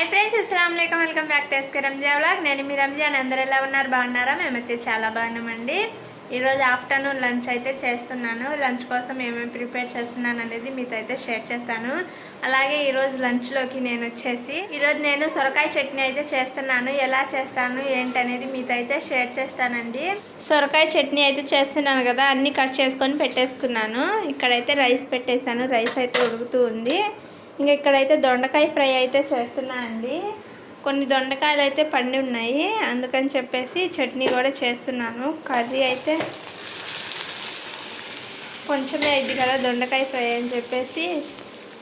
High friends అస్సలం welcome back to SK Ranja vlog నేను మీ రంజాన్ అందరు ఎలా ఉన్నారు? బాగున్నారా? మేమైతే చాలా బాగున్నామండి. ఈరోజు ఆఫ్టర్నూన్ లంచ్ అయితే చేస్తున్నాను. లంచ్ కోసం ఏమేమి ప్రిపేర్ చేస్తున్నాను అనేది మీతో అయితే షేర్ చేస్తాను. అలాగే ఈరోజు లంచ్లోకి నేను వచ్చేసి ఈరోజు నేను సొరకాయ చట్నీ అయితే చేస్తున్నాను. ఎలా చేస్తాను? ఏంటనేది మీతో అయితే షేర్ చేస్తానండి. సొరకాయ చట్నీ అయితే చేస్తున్నాను కదా అన్నీ కట్ చేసుకొని పెట్టేసుకున్నాను. ఇక్కడైతే రైస్ పెట్టేశాను. రైస్ అయితే ఉడుకుతూ ఉంది. ఇంకా ఇక్కడైతే దొండకాయ ఫ్రై అయితే చేస్తున్నా అండి. కొన్ని దొండకాయలు అయితే పండి ఉన్నాయి. అందుకని చెప్పేసి చట్నీ కూడా చేస్తున్నాను. కర్రీ అయితే కొంచెమే అయింది కదా దొండకాయ ఫ్రై అని చెప్పేసి.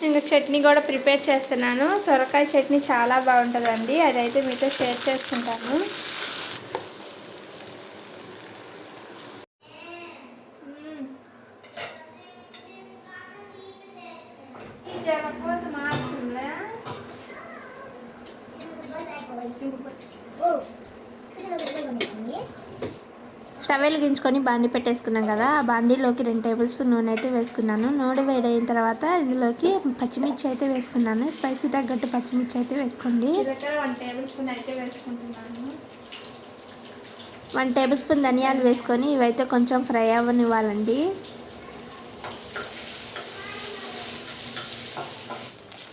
ఇంకా చట్నీ కూడా ప్రిపేర్ చేస్తున్నాను. సొరకాయ చట్నీ చాలా బాగుంటుందండి. అదైతే మీతో షేర్ చేసుకుంటాను. స్టవ్ వెలిగించుకొని బాండి పెట్టేసుకున్నాం కదా. ఆ బాండీలోకి రెండు టేబుల్ స్పూన్ నూనె అయితే వేసుకున్నాను. నూనె వేడైన తర్వాత ఇందులోకి పచ్చిమిర్చి అయితే వేసుకున్నాను. స్పైసీ తగ్గట్టు పచ్చిమిర్చి అయితే వేసుకోండి. వన్ టేబుల్ స్పూన్ అయితే వేసుకుంటున్నాను. వన్ టేబుల్ స్పూన్ ధనియాలు వేసుకొని ఇవైతే కొంచెం ఫ్రై అవ్వనివ్వాలండి.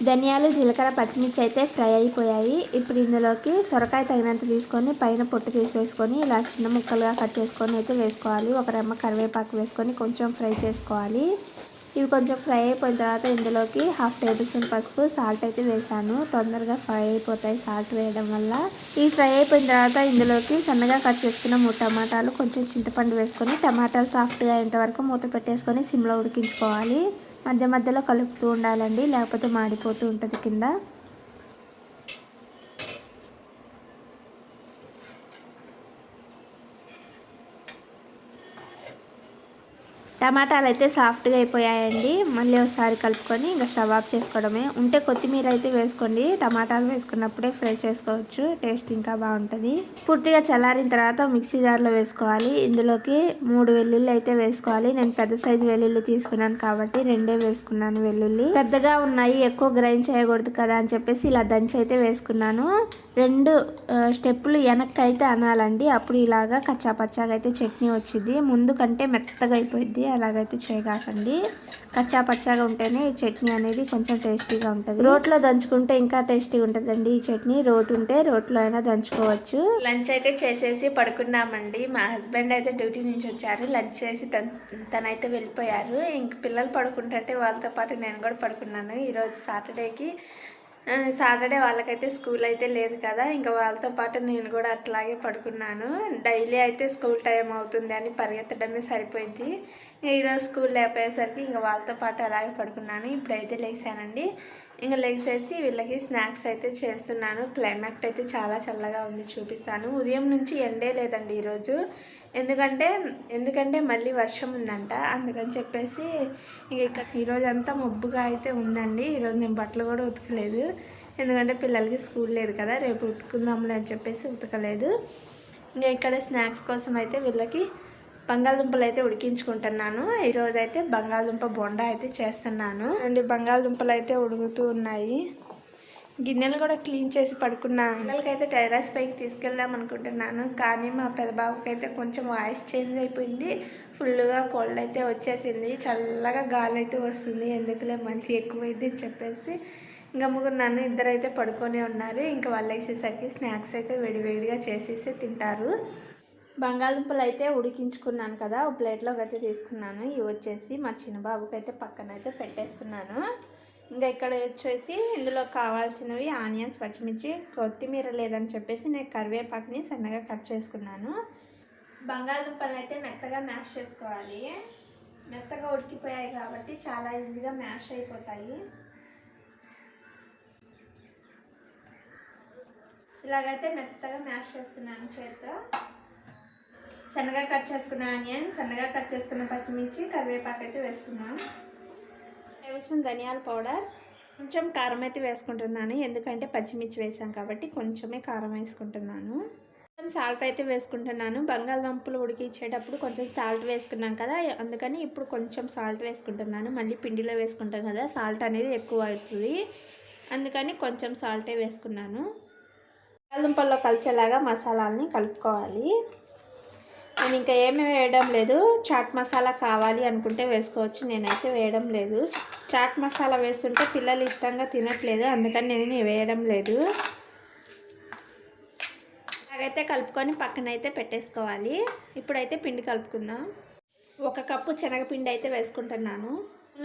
ధనియాలు జీలకర్ర పచ్చిమిర్చి అయితే ఫ్రై అయిపోయాయి. ఇప్పుడు ఇందులోకి సొరకాయ తగినంత తీసుకొని పైన పొట్టు తీసేసుకొని ఇలా చిన్న ముక్కలుగా కట్ చేసుకొని అయితే వేసుకోవాలి. ఒక రెమ్మ కరివేపాకు వేసుకొని కొంచెం ఫ్రై చేసుకోవాలి. ఇవి కొంచెం ఫ్రై అయిపోయిన తర్వాత ఇందులోకి హాఫ్ టేబుల్ స్పూన్ పసుపు సాల్ట్ అయితే వేసాను. తొందరగా ఫ్రై అయిపోతాయి సాల్ట్ వేయడం వల్ల. ఈ ఫ్రై అయిపోయిన తర్వాత ఇందులోకి సన్నగా కట్ చేసుకున్న మూడు టమాటాలు కొంచెం చింతపండు వేసుకొని టమాటాలు సాఫ్ట్గా అయ్యేంత వరకు మూత పెట్టేసుకొని సిమ్లో ఉడికించుకోవాలి. మధ్య మధ్యలో కలుపుతూ ఉండాలండి లేకపోతే మాడిపోతూ ఉంటుంది కింద. టమాటాలు అయితే సాఫ్ట్గా అయిపోయాయండి. మళ్ళీ ఒకసారి కలుపుకొని ఇంకా స్టవ్ ఆఫ్ చేసుకోవడమే. ఉంటే కొత్తిమీర అయితే వేసుకోండి. టమాటాలు వేసుకున్నప్పుడే ఫ్రై చేసుకోవచ్చు. టేస్ట్ ఇంకా బాగుంటుంది. పూర్తిగా చల్లారిన తర్వాత మిక్సీ జార్లో వేసుకోవాలి. ఇందులోకి మూడు వెల్లుల్లి అయితే వేసుకోవాలి. నేను పెద్ద సైజు వెల్లుల్లి తీసుకున్నాను కాబట్టి రెండే వేసుకున్నాను వెల్లుల్లి. పెద్దగా ఉన్నాయి. ఎక్కువ గ్రైండ్ చేయకూడదు కదా అని చెప్పేసి ఇలా దంచి అయితే వేసుకున్నాను. రెండు స్టెప్పులు వెనక్కి అయితే అనాలండి. అప్పుడు ఇలాగా కచ్చాపచ్చాగా అయితే చట్నీ వచ్చింది ముందు కంటే మెత్తగా అయిపోయింది అలాగైతే చేయగాకండి. కచ్చా పచ్చాగా ఉంటేనే ఈ చట్నీ అనేది కొంచెం టేస్టీగా ఉంటుంది. రోట్లో దంచుకుంటే ఇంకా టేస్టీగా ఉంటుందండి ఈ చట్నీ. రోట్ ఉంటే రోట్లో అయినా దంచుకోవచ్చు. లంచ్ అయితే చేసేసి పడుకున్నామండి. మా హస్బెండ్ అయితే డ్యూటీ నుంచి వచ్చారు. లంచ్ చేసి తన తనైతే వెళ్ళిపోయారు. ఇంక పిల్లలు పడుకుంటుంటే వాళ్ళతో పాటు నేను కూడా పడుకున్నాను. ఈరోజు సాటర్డేకి సాటర్డే వాళ్ళకైతే స్కూల్ అయితే లేదు కదా ఇంకా వాళ్ళతో పాటు నేను కూడా అట్లాగే పడుకున్నాను. డైలీ అయితే స్కూల్ టైం అవుతుంది అని పరిగెత్తడమే సరిపోయింది. ఈరోజు స్కూల్ లేకపోయేసరికి ఇంకా వాళ్ళతో పాటు అలాగే పడుకున్నాను. ఇప్పుడైతే లేచానండి. ఇంకా లేచేసి వీళ్ళకి స్నాక్స్ అయితే చేస్తున్నాను. క్లైమాక్ట్ అయితే చాలా చల్లగా ఉంది చూపిస్తాను. ఉదయం నుంచి ఎండే లేదండి ఈరోజు. ఎందుకంటే ఎందుకంటే మళ్ళీ వర్షం ఉందంట. అందుకని చెప్పేసి ఇంక ఇక్కడ ఈరోజు అంతా మబ్బుగా అయితే ఉందండి. ఈరోజు నేను బట్టలు కూడా ఉతకలేదు. ఎందుకంటే పిల్లలకి స్కూల్ లేదు కదా రేపు ఉతుకుందాంలే అని చెప్పేసి ఉతకలేదు. ఇంకా ఇక్కడ స్నాక్స్ కోసం అయితే వీళ్ళకి బంగాళదుంపలు అయితే ఉడికించుకుంటున్నాను. ఈరోజు అయితే బంగాళదుంప బొండా అయితే చేస్తున్నాను. అండ్ బంగాళదుంపలు అయితే ఉడుకుతూ ఉన్నాయి. గిన్నెలు కూడా క్లీన్ చేసి పడుకున్నాను పిల్లలకైతే టెర్రస్ పైకి తీసుకెళ్దాం అనుకుంటున్నాను. కానీ మా పెద్దబాబుకి అయితే కొంచెం వాయిస్ చేంజ్ అయిపోయింది. ఫుల్గా కోల్డ్ అయితే వచ్చేసింది. చల్లగా గాలి అయితే వస్తుంది. ఎందుకులే మళ్ళీ ఎక్కువైంది అని చెప్పేసి ఇంకా ముగ్గురు ఇద్దరైతే పడుకొని ఉన్నారు. ఇంకా వాళ్ళు వేసేసరికి స్నాక్స్ అయితే వేడివేడిగా చేసేసి తింటారు. బంగాళదుంపలు అయితే ఉడికించుకున్నాను కదా ఒక ప్లేట్లోకి అయితే తీసుకున్నాను. ఇవి వచ్చేసి మా చిన్న బాబుకి అయితే పక్కన అయితే పెట్టేస్తున్నాను. ఇంకా ఇక్కడ వచ్చేసి ఇందులో కావాల్సినవి ఆనియన్స్ పచ్చిమిర్చి కొత్తిమీర లేదని చెప్పేసి నేను కరివేపాకుని సన్నగా కట్ చేసుకున్నాను. బంగాళదుంపలు అయితే మెత్తగా మ్యాష్ చేసుకోవాలి. మెత్తగా ఉడికిపోయాయి కాబట్టి చాలా ఈజీగా మ్యాష్ అయిపోతాయి. ఇలాగైతే మెత్తగా మ్యాష్ చేసుకున్నాను చేత్తో. సన్నగా కట్ చేసుకున్న ఆనియన్ సన్నగా కట్ చేసుకున్న పచ్చిమిర్చి కరివేపాకు అయితే వేసుకున్నాను టేబుల్ స్పూన్ ధనియాల పౌడర్ కొంచెం కారం అయితే వేసుకుంటున్నాను. ఎందుకంటే పచ్చిమిర్చి వేసాం కాబట్టి కొంచెమే కారం వేసుకుంటున్నాను. కొంచెం సాల్ట్ అయితే వేసుకుంటున్నాను. బంగాళదుంపలు ఉడికించేటప్పుడు కొంచెం సాల్ట్ వేసుకున్నాం కదా అందుకని ఇప్పుడు కొంచెం సాల్ట్ వేసుకుంటున్నాను. మళ్ళీ పిండిలో వేసుకుంటాం కదా సాల్ట్ అనేది ఎక్కువ అవుతుంది. అందుకని కొంచెం సాల్టే వేసుకున్నాను. బంగాళదుంపల్లో కలిసేలాగా మసాలాలని కలుపుకోవాలి. నేను ఇంకా ఏమి వేయడం లేదు. చాట్ మసాలా కావాలి అనుకుంటే వేసుకోవచ్చు. నేనైతే వేయడం లేదు. చాట్ మసాలా వేస్తుంటే పిల్లలు ఇష్టంగా తినట్లేదు. అందుకని నేను వేయడం లేదు. అలాగైతే కలుపుకొని పక్కనైతే పెట్టేసుకోవాలి. ఇప్పుడైతే పిండి కలుపుకుందాం. ఒక కప్పు శనగపిండి అయితే వేసుకుంటున్నాను.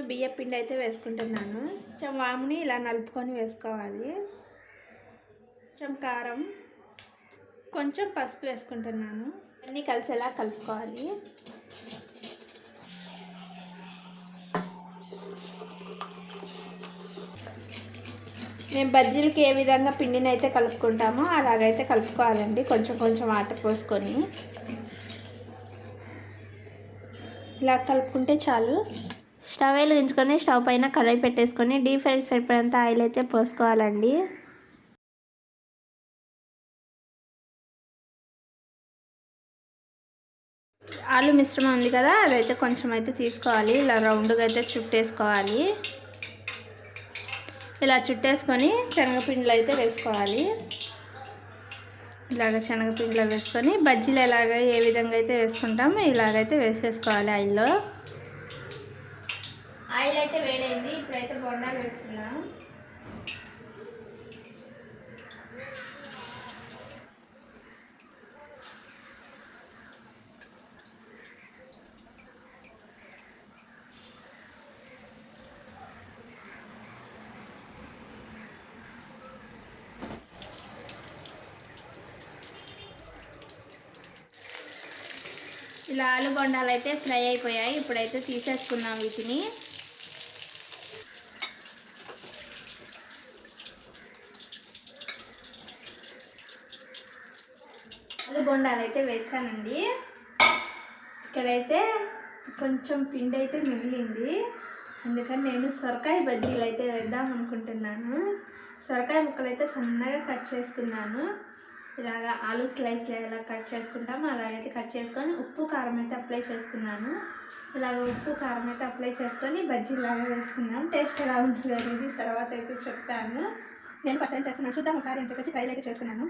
బియ్య పిండి అయితే వేసుకుంటున్నాను. కొంచెం వాముని ఇలా నలుపుకొని వేసుకోవాలి. కొంచెం కారం కొంచెం పసుపు వేసుకుంటున్నాను. అన్నీ కలిసేలా కలుపుకోవాలి. మేము బజ్జీలకి ఏ విధంగా పిండిని అయితే కలుపుకుంటామో అలాగైతే కలుపుకోవాలండి. కొంచెం కొంచెం వాటర్ పోసుకొని. ఇలా కలుపుకుంటే చాలు. స్టవ్ వెలిగించుకొని స్టవ్ పైన కడాయి పెట్టేసుకొని డీప్ ఫ్రై సరిపడంత ఆయిల్ అయితే పోసుకోవాలండి. ఆలు మిశ్రమం ఉంది కదా అదైతే కొంచెం అయితే తీసుకోవాలి. ఇలా రౌండ్గా అయితే చుట్టేసుకోవాలి. ఇలా చుట్టేసుకొని శనగపిండిలో అయితే వేసుకోవాలి. ఇలాగ శనగపిండిలో వేసుకొని బజ్జీలు ఎలాగ ఏ విధంగా అయితే వేసుకుంటామో ఇలాగైతే వేసేసుకోవాలి ఆయిల్లో. ఆయిల్ అయితే వేడైంది ఇప్పుడైతే బొండాలు వేసుకున్నాం ఇలా ఆలుబొండాలు అయితే ఫ్రై అయిపోయాయి. ఇప్పుడైతే తీసేసుకున్నాం వీటిని. ఆలుబొండాలు అయితే వేసానండి. ఇక్కడైతే కొంచెం పిండి అయితే మిగిలింది. అందుకని నేను సొరకాయ బజ్జీలు అయితే వేద్దాం అనుకుంటున్నాను. సొరకాయ ముక్కలు అయితే సన్నగా కట్ చేసుకున్నాను. ఇలాగా ఆలు స్లైస్ ఎలా కట్ చేసుకుంటామో అలాగైతే కట్ చేసుకొని ఉప్పు కారం అయితే అప్లై చేసుకున్నాను. ఇలాగ ఉప్పు కారం అయితే అప్లై చేసుకొని బజ్జీలాగా వేసుకున్నాను టేస్ట్ ఎలా ఉంటుంది అనేది తర్వాత అయితే చెప్తాను. నేను ఫస్ట్ టైం చేస్తున్నాను. చూద్దాం ఒకసారి అని చెప్పేసి ట్రైల్ అయితే చేస్తున్నాను.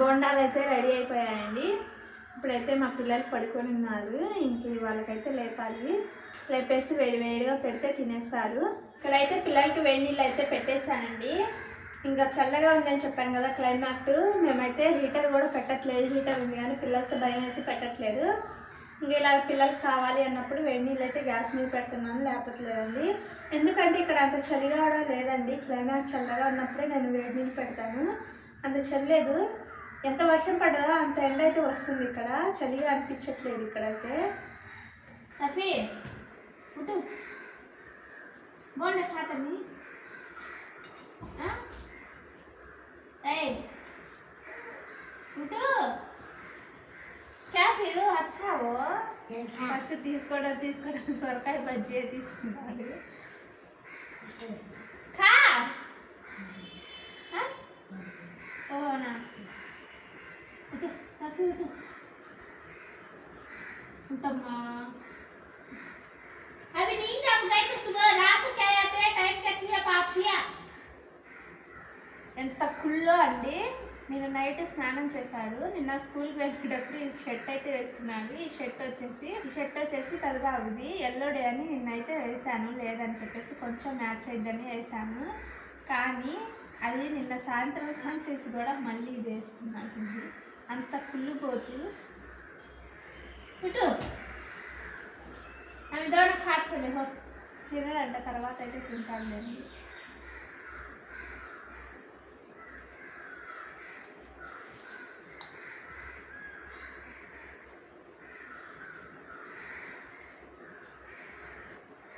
బోండాలు అయితే రెడీ అయిపోయాయండి. ఇప్పుడైతే మా పిల్లలు పడుకొని ఉన్నారు. ఇంక వాళ్ళకైతే లేపాలి. లేపేసి వేడి వేడిగా పెడితే తినేస్తారు. ఇక్కడైతే పిల్లలకి వేడి నీళ్ళు అయితే పెట్టేశానండి. ఇంకా చల్లగా ఉందని చెప్పాను కదా క్లైమాట్ మేమైతే హీటర్ కూడా పెట్టట్లేదు. హీటర్ ఉంది కానీ పిల్లలతో భయం వేసి పెట్టట్లేదు. ఇంకా ఇలా పిల్లలకి కావాలి అన్నప్పుడు వేడి నీళ్ళు అయితే గ్యాస్ మీద పెడుతున్నాను లేకపోతలేదండి ఎందుకంటే ఇక్కడ అంత చలిగా కూడా లేదండి. క్లైమాట్ చల్లగా ఉన్నప్పుడే నేను వేడి నీళ్ళు పెడతాను. అంత చల్లేదు ఎంత వర్షం పడ్డదో అంత ఎండ అయితే వస్తుంది ఇక్కడ. చలిగా అనిపించట్లేదు ఇక్కడైతే. సఫీ ఉటు. బోండ ఖాతని. ఏయ్. ఉటు. క్యా ఫిరు అచ్చా ఓ ఫస్ట్ తీసుకోవడం తీసుకోవడం సొరకాయ బజ్జీ తీసుకున్నాడు? నిన్న నైట్ స్నానం చేశాడు. నిన్న స్కూల్కి వెళ్ళేటప్పుడు ఈ షర్ట్ అయితే వేసుకున్నాడు. ఈ షర్ట్ వచ్చేసి ఈ షర్ట్ వచ్చేసి తలబాగుది ఎల్లో డే అని నిన్నైతే వేసాను. లేదని చెప్పేసి కొంచెం మ్యాచ్ అయిద్దని వేసాను. కానీ అది నిన్న సాయంత్రం స్నానం చేసి కూడా మళ్ళీ ఇది వేసుకున్నాడు. అంత కుళ్ళిపోతూ ఇటు. అవి దోడ ఖాతలే తినడంట తర్వాత అయితే తింటాను నేను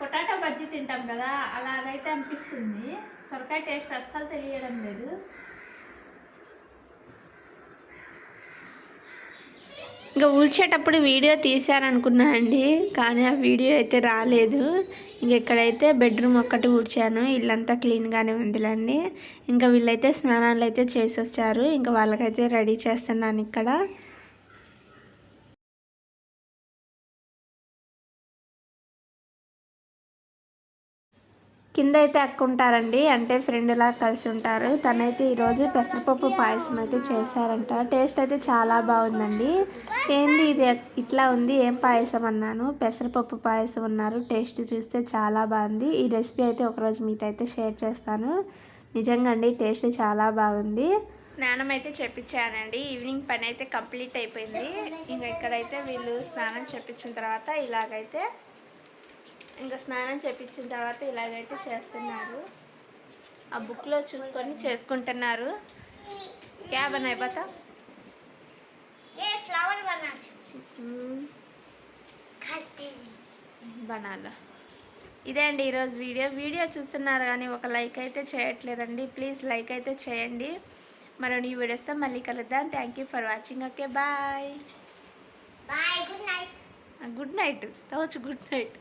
పొటాటో బజ్జీ తింటాం కదా అలాగైతే అనిపిస్తుంది. సొరకాయ టేస్ట్ అస్సలు తెలియడం లేదు. ఇంకా ఊడ్చేటప్పుడు వీడియో తీశాను అండి కానీ ఆ వీడియో అయితే రాలేదు. ఇంక ఇక్కడైతే బెడ్రూమ్ ఒక్కటి ఊడ్చాను ఇల్లంతా క్లీన్గానే ఉందిలేండి. ఇంకా వీళ్ళైతే స్నానాలు అయితే చేసి వచ్చారు ఇంకా వాళ్ళకైతే రెడీ చేస్తున్నాను ఇక్కడ. కింద అయితే అక్క ఉంటారండి అంటే ఫ్రెండ్లా కలిసి ఉంటారు తనైతే ఈరోజు పెసరపప్పు పాయసం అయితే చేశారంట. టేస్ట్ అయితే చాలా బాగుందండి ఏంది ఇది ఇట్లా ఉంది ఏం పాయసం అన్నాను పెసరపప్పు పాయసం అన్నారు టేస్ట్ చూస్తే చాలా బాగుంది ఈ రెసిపీ అయితే ఒకరోజు మీతో అయితే షేర్ చేస్తాను. నిజంగా అండి టేస్ట్ చాలా బాగుంది స్నానం అయితే చెప్పించానండి ఈవినింగ్ పని అయితే కంప్లీట్ అయిపోయింది. ఇంకా ఇక్కడైతే వీళ్ళు స్నానం చెప్పించిన తర్వాత ఇలాగైతే ఇంకా స్నానం చేపించిన తర్వాత ఇలాగైతే చేస్తున్నారు. ఆ బుక్లో చూసుకొని చేసుకుంటున్నారు. క్యాబ్ అని అయిపోతా? బనాలా ఇదే అండి ఈరోజు వీడియో. వీడియో చూస్తున్నారు కానీ ఒక లైక్ అయితే చేయట్లేదండి. ప్లీజ్ లైక్ అయితే చేయండి. మరో వీడియో వస్తే మళ్ళీ కలుద్దాం. Thank you for watching okay bye bye good night good night. తవచ్చు good night.